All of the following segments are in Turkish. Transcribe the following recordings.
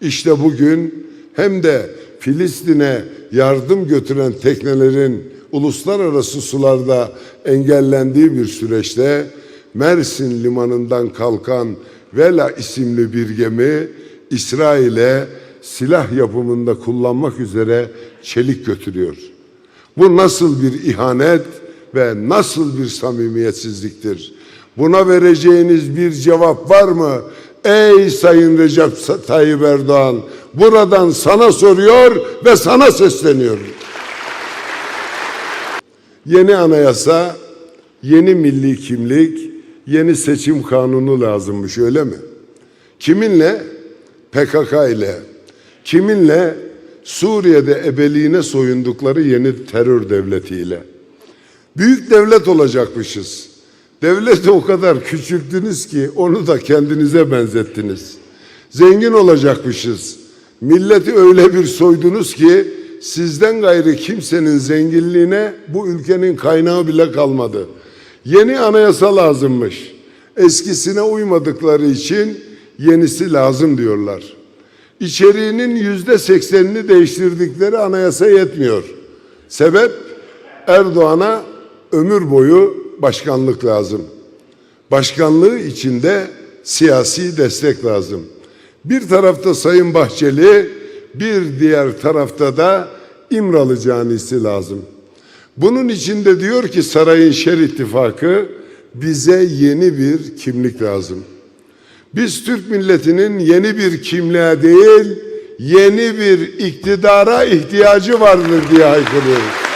İşte bugün hem de Filistin'e yardım götüren teknelerin uluslararası sularda engellendiği bir süreçte Mersin limanından kalkan Vela isimli bir gemi İsrail'e silah yapımında kullanmak üzere çelik götürüyor. Bu nasıl bir ihanet ve nasıl bir samimiyetsizliktir? Buna vereceğiniz bir cevap var mı? Ey Sayın Recep Tayyip Erdoğan, buradan sana soruyor ve sana sesleniyorum. Yeni anayasa, yeni milli kimlik, yeni seçim kanunu lazımmış öyle mi? Kiminle? PKK ile. Kiminle? Suriye'de ebeliğine soyundukları yeni terör devletiyle. Büyük devlet olacakmışız. Devleti o kadar küçülttünüz ki onu da kendinize benzettiniz. Zengin olacakmışız. Milleti öyle bir soydunuz ki sizden gayrı kimsenin zenginliğine bu ülkenin kaynağı bile kalmadı. Yeni anayasa lazımmış. Eskisine uymadıkları için yenisi lazım diyorlar. İçeriğinin yüzde seksenini değiştirdikleri anayasa yetmiyor. Sebep Erdoğan'a ömür boyu başkanlık lazım. Başkanlığı içinde siyasi destek lazım. Bir tarafta Sayın Bahçeli, bir diğer tarafta da İmralı canisi lazım. Bunun içinde diyor ki sarayın şer ittifakı bize yeni bir kimlik lazım. Biz Türk milletinin yeni bir kimliğe değil, yeni bir iktidara ihtiyacı vardır diye haykırıyoruz.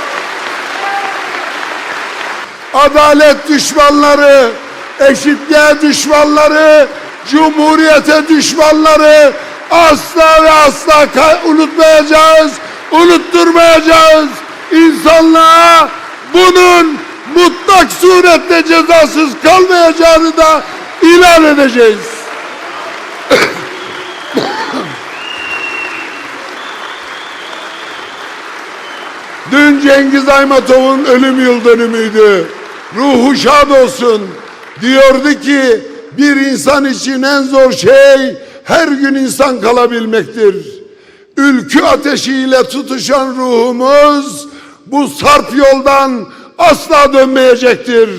Adalet düşmanları, eşitliğe düşmanları, cumhuriyete düşmanları asla ve asla unutmayacağız, unutturmayacağız. İnsanlığa bunun mutlak suretle cezasız kalmayacağını da ilan edeceğiz. Dün Cengiz Aymatov'un ölüm yıl dönümüydü. Ruhu şad olsun. Diyordu ki bir insan için en zor şey her gün insan kalabilmektir. Ülkü ateşiyle tutuşan ruhumuz bu sarp yoldan asla dönmeyecektir.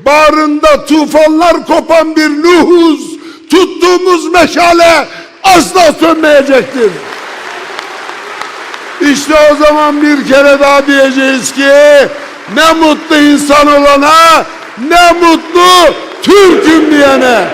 Bağrında tufanlar kopan bir Nuhuz, tuttuğumuz meşale asla sönmeyecektir. İşte o zaman bir kere daha diyeceğiz ki ne mutlu insan olana ne mutlu Türk'üm diyene.